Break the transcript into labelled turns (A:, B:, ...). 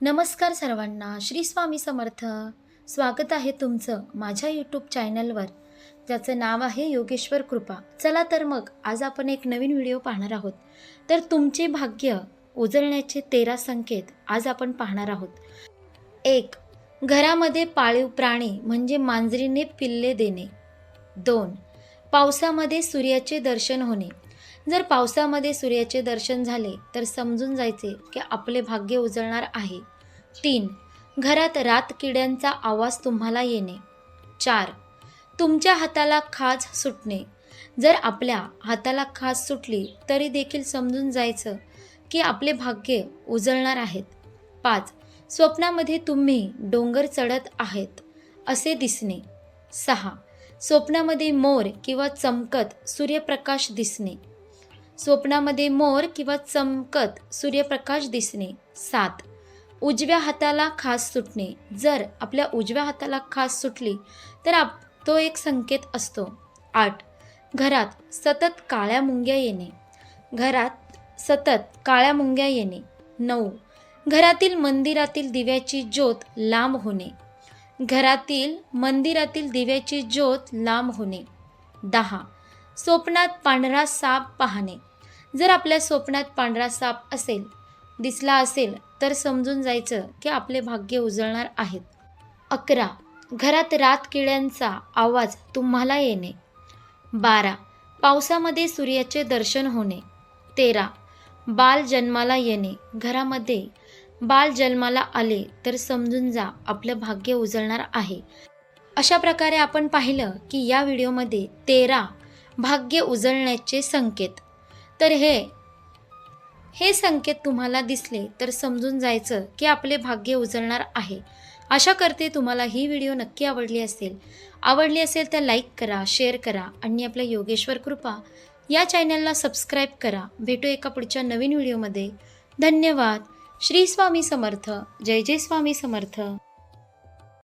A: नमस्कार सर्वांना श्री स्वामी समर्थ. स्वागत आहे तुमचं माझ्या यूट्यूब चॅनलवर ज्याचं नाव आहे योगेश्वर कृपा. चला तर मग आज आपण एक नवीन व्हिडिओ पाहणार आहोत. तर तुमचे भाग्य उजळण्याचे तेरा संकेत आज आपण पाहणार आहोत. एक घरामध्ये पाळीव प्राणी म्हणजे मांजरीने पिल्ले देणे. दोन पावसामध्ये सूर्याचे दर्शन होणे. जर पावसामध्ये सूर्याचे दर्शन झाले तर समजून जायचे की आपले भाग्य उजळणार आहे. तीन घरात रात किड्यांचा आवाज तुम्हाला येणे. चार तुमच्या हाताला खाज सुटणे. जर आपल्या हाताला खाज सुटली तरी देखील समजून जायचं की आपले भाग्य उजळणार आहेत. पाच स्वप्नामध्ये तुम्ही डोंगर चढत आहेत असे दिसणे. सहा स्वप्नामध्ये मोर किंवा चमकत सूर्यप्रकाश दिसणे. स्वप्नामध्ये मोर किंवा चमकत सूर्यप्रकाश दिसणे. सात. उजव्या हाताला खास सुटणे. जर आपल्या उजव्या हाताला खास सुटली तर आप तो एक संकेत असतो. आठ. घरात सतत काळ्या मुंग्या येणे. घरात सतत काळ्या मुंग्या येणे. नऊ. घरातील मंदिरातील दिव्याची ज्योत लांब होणे. घरातील मंदिरातील दिव्याची ज्योत लांब होणे. दहा. स्वप्नात पांढरा साप पाहणे. जर आपल्या स्वप्नात पांढरा साप असेल दिसला असेल तर समजून जायचं की आपले भाग्य उजळणार आहेत. अकरा. घरात रात किड्यांचा आवाज तुम्हाला येणे. बारा. पावसामध्ये सूर्याचे दर्शन होणे. तेरा. बाल जन्माला येणे. घरामध्ये बाल जन्माला आले तर समजून जा आपलं भाग्य उजळणार आहे. अशा प्रकारे आपण पाहिलं की या व्हिडिओमध्ये तेरा भाग्य उजळण्याचे संकेत. तर हे हे संकेत तुम्हाला दिसले तर समजून जायचं की आपले भाग्य उजळणार आहे. आशा करते तुम्हाला ही व्हिडिओ नक्की आवडली असेल. आवडली असेल तर लाईक करा शेअर करा आणि आपल्या योगेश्वर कृपा या चॅनलला सबस्क्राईब करा. भेटू एका पुढच्या नवीन व्हिडिओमध्ये. धन्यवाद. श्री स्वामी समर्थ. जय जय स्वामी समर्थ.